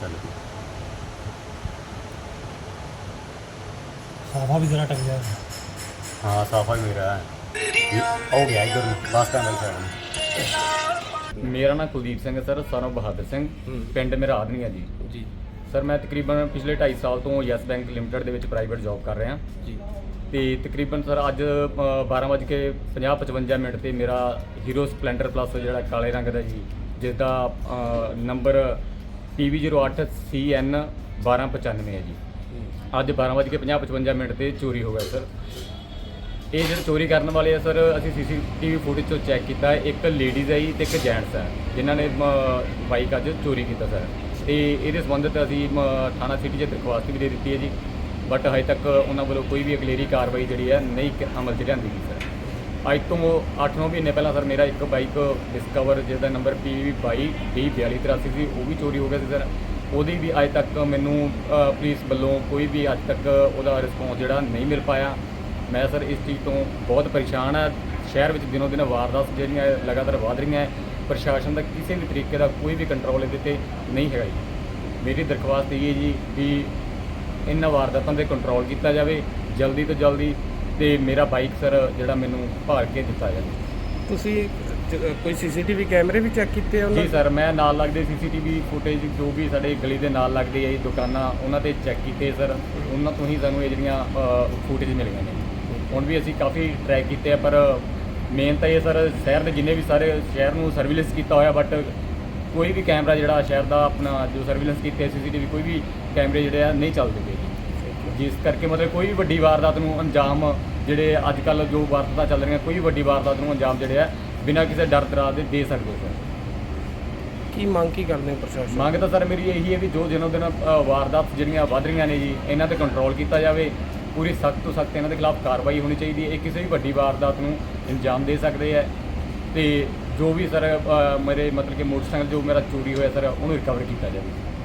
ਚੱਲ ਪਈ। ਸਾਫਾ ਵੀ ਜ਼ਰਾ ਟੰਗ ਗਿਆ। ਹਾਂ ਸਾਫਾ ਹੀ ਮੇਰਾ ਹੈ। ਹੋ ਗਿਆ ਇਧਰ ਨੂੰ ਬੱਸ ਸਟੈਂਡ ਵਾਲੀ ਸਾਈਡ ਮੇਰਾ ਨਾਮ ਕੁਲਦੀਪ ਸਿੰਘ ਹੈ ਸਰ ਸਾਨੂੰ ਬਹਾਦਰ ਸਿੰਘ। ਪਿੰਡ ਮੇਰਾ ਆਦਨੀਆ ਜੀ। ਜੀ। ਸਰ ਮੈਂ ਤਕਰੀਬਨ ਪਿਛਲੇ 2.5 ਸਾਲ ਤੋਂ ਯੈਸ ਬੈਂਕ ਲਿਮਟਿਡ ਦੇ ਵਿੱਚ ਪ੍ਰਾਈਵੇਟ ਜੌਬ ਕਰ ਰਿਹਾ। ਜੀ। ਤੇ ਤਕਰੀਬਨ ਸਰ ਅੱਜ 12:50-55 ਮਿੰਟ ਤੇ ਮੇਰਾ ਹੀਰੋ ਸਪਲੈਂਡਰ ਪਲੱਸ ਜਿਹੜਾ ਕਾਲੇ ਰੰਗ ਦਾ ਜੀ ਜਿਸ ਦਾ ਅ, ਨੰਬਰ PV08CN 1295 ਹੈ ਜੀ। ਅੱਜ 12:50-55 ਮਿੰਟ ਤੇ ਚੋਰੀ ਹੋ ਗਿਆ ਸਰ। ਇਹ ਜਿਹੜੇ ਚੋਰੀ ਕਰਨ ਵਾਲੇ ਆ ਸਰ ਅਸੀਂ ਸੀਸੀਟੀਵੀ ਫੁਟੇਜ ਤੋਂ ਚੈੱਕ ਕੀਤਾ। ਇੱਕ ਲੇਡੀਜ਼ ਹੈ ਜੀ ਤੇ ਇੱਕ ਜੈਂਟਸ ਹੈ ਜਿਨ੍ਹਾਂ ਨੇ ਬਾਈਕ ਅੱਜ ਚੋਰੀ ਕੀਤਾ ਸਰ। ਤੇ ਇਹਦੇ ਸੰਬੰਧਿਤ ਅਸੀਂ ਮ, ਥਾਣਾ ਸਿਟੀ 'ਚ ਦਰਖਾਸਤ ਵੀ ਦੇ ਦਿੱਤੀ ਹੈ ਜੀ। ਬਟ ਹਜੇ ਤੱਕ ਉਹਨਾਂ ਵੱਲੋਂ ਕੋਈ ਵੀ ਅਗਲੇਰੀ ਕਾਰਵਾਈ ਜਿਹੜੀ ਹੈ ਨਹੀਂ ਅਮਲ 'ਚ ਲਿਆਂਦੀ ਗਈ ਸਰ। ਅੱਜ ਤੋਂ 8-9 ਮਹੀਨੇ ਪਹਿਲਾਂ ਸਰ ਮੇਰਾ ਇੱਕ ਬਾਈਕ ਡਿਸਕਵਰ ਜਿਸ ਦਾ ਨੰਬਰ PV22 ਸੀ, ਉਹ ਵੀ ਚੋਰੀ ਹੋ ਗਿਆ ਸੀ ਸਰ। ਉਹਦੀ ਵੀ ਅੱਜ ਤੱਕ ਮੈਨੂੰ ਪੁਲਿਸ ਵੱਲੋਂ ਕੋਈ ਵੀ ਅੱਜ ਤੱਕ ਉਹਦਾ ਰਿਸਪੌਂਸ ਜਿਹੜਾ ਨਹੀਂ ਮਿਲ ਪਾਇਆ। ਮੈਂ ਸਰ ਇਸ ਚੀਜ਼ ਤੋਂ ਬਹੁਤ ਪਰੇਸ਼ਾਨ ਹਾਂ। ਸ਼ਹਿਰ ਵਿੱਚ ਦਿਨੋਂ ਦਿਨ ਵਾਰਦਾਤ ਜਿਹੜੀਆਂ ਲਗਾਤਾਰ ਵਧ ਰਹੀਆਂ ਹੈ, ਪ੍ਰਸ਼ਾਸਨ ਦਾ ਕਿਸੇ ਵੀ ਤਰੀਕੇ ਦਾ ਕੋਈ ਵੀ ਕੰਟਰੋਲ ਇਹਦੇ ਤੇ ਨਹੀਂ ਹੈਗਾ ਜੀ। ਮੇਰੀ ਦਰਖਾਸਤ ਇਹ ਹੈ ਜੀ ਵੀ ਇਹਨਾਂ ਵਾਰਦਾਤਾਂ ਤੇ ਕੰਟਰੋਲ ਕੀਤਾ ਜਾਵੇ, ਜਲਦੀ ਤੋਂ ਜਲਦੀ ਤੇ ਮੇਰਾ ਬਾਈਕ ਸਰ ਜਿਹੜਾ ਮੈਨੂੰ ਭਾਲ ਕੇ ਦਿੱਤਾ ਜਾਵੇ ਤੁਸੀਂ ਜ- ਕੋਈ ਸੀਸੀਟੀਵੀ ਕੈਮਰੇ ਵੀ ਚੈੱਕ ਕੀਤੇ ਆ ਉਹਨਾਂ ਜੀ ਸਰ ਮੈਂ ਨਾਲ ਲੱਗਦੇ ਸੀਸੀਟੀਵੀ ਫੁਟੇਜ ਜੋ ਵੀ ਸਾਡੇ ਗਲੀ ਦੇ ਨਾਲ ਲੱਗਦੇ ਆ ਜੀ ਦੁਕਾਨਾਂ ਉਹਨਾਂ ਤੇ ਚੈੱਕ ਕੀਤੇ ਸਰ ਉਹਨਾਂ ਤੋਂ ਹੀ ਸਾਨੂੰ ਇਹ ਜਿਹੜੀਆਂ ਫੁਟੇਜ ਮਿਲੀਆਂ ਨੇ। ਹੁਣ ਵੀ ਅਸੀਂ ਕਾਫੀ ਟਰੈਕ ਕੀਤੇ ਆ ਪਰ ਮੇਨ ਤਾਂ ਇਹ ਸਰ ਸ਼ਹਿਰ ਦੇ ਜਿੰਨੇ ਵੀ ਸਾਰੇ ਸ਼ਹਿਰ ਨੂੰ ਸਰਵੀਲੈਂਸ ਕੀਤਾ ਹੋਇਆ ਬਟ ਕੋਈ ਵੀ ਕੈਮਰਾ ਜਿਹੜਾ ਸ਼ਹਿਰ ਦਾ ਆਪਣਾ ਜੋ ਸਰਵੀਲੈਂਸ ਕੀਤੇ ਸੀਸੀਟੀਵੀ ਕੋਈ ਵੀ ਕੈਮਰੇ ਜਿਹੜੇ ਆ ਨਹੀਂ ਚੱਲਦੇ ਪਏ। ਜੀ ਜਿਸ ਕਰਕੇ ਮਤਲਬ ਕੋਈ ਵੀ ਵੱਡੀ ਵਾਰਦਾਤ ਨੂੰ ਅੰਜਾਮ ਜਿਹੜੇ ਅੱਜ ਕੱਲ ਜੋ ਵਾਰਦਾਤਾਂ ਚੱਲ ਰਹੀਆਂ ਕੋਈ ਵੱਡੀ ਵਾਰਦਾਤ ਨੂੰ ਅੰਜਾਮ ਜਿਹੜੇ ਆ ਬਿਨਾਂ ਕਿਸੇ ਡਰ ਦਰਾ ਦੇ ਦੇ ਸਕਦੇ ਸਰ। ਕੀ ਮੰਗ ਕੀ ਕਰਦੇ ਆ ਪ੍ਰਸ਼ਾਸਨ? ਮੰਗ ਤਾਂ ਸਰ ਮੇਰੀ ਇਹੀ ਹੈ ਵੀ ਜੋ ਦਿਨੋਂ ਦਿਨ ਅ, ਵਾਰਦਾਤ ਜਿਹੜੀਆਂ ਵੱਧ ਰਹੀਆਂ ਨੇ ਜੀ ਇਹਨਾਂ ਤੇ ਕੰਟਰੋਲ ਕੀਤਾ ਜਾਵੇ। ਪੂਰੀ ਸਖਤ ਤੋਂ ਸਖਤ ਇਹਨਾਂ ਦੇ ਖਿਲਾਫ ਕਾਰਵਾਈ ਹੋਣੀ ਚਾਹੀਦੀ ਹੈ। ਇਹ ਕਿਸੇ ਵੀ ਵੱਡੀ ਵਾਰਦਾਤ ਨੂੰ ਅੰਜਾਮ ਦੇ ਸਕਦੇ ਹੈ। ਤੇ ਜੋ ਵੀ ਸਰ ਅ, ਮੇਰੇ ਮਤਲਬ ਕਿ ਮੋਟਰਸਾਈਕਲ ਜੋ ਮੇਰਾ ਚੋਰੀ ਹੋਇਆ ਸਰ ਉਹਨੂੰ ਰਿਕਵਰ ਕੀਤਾ ਜਾਵੇ।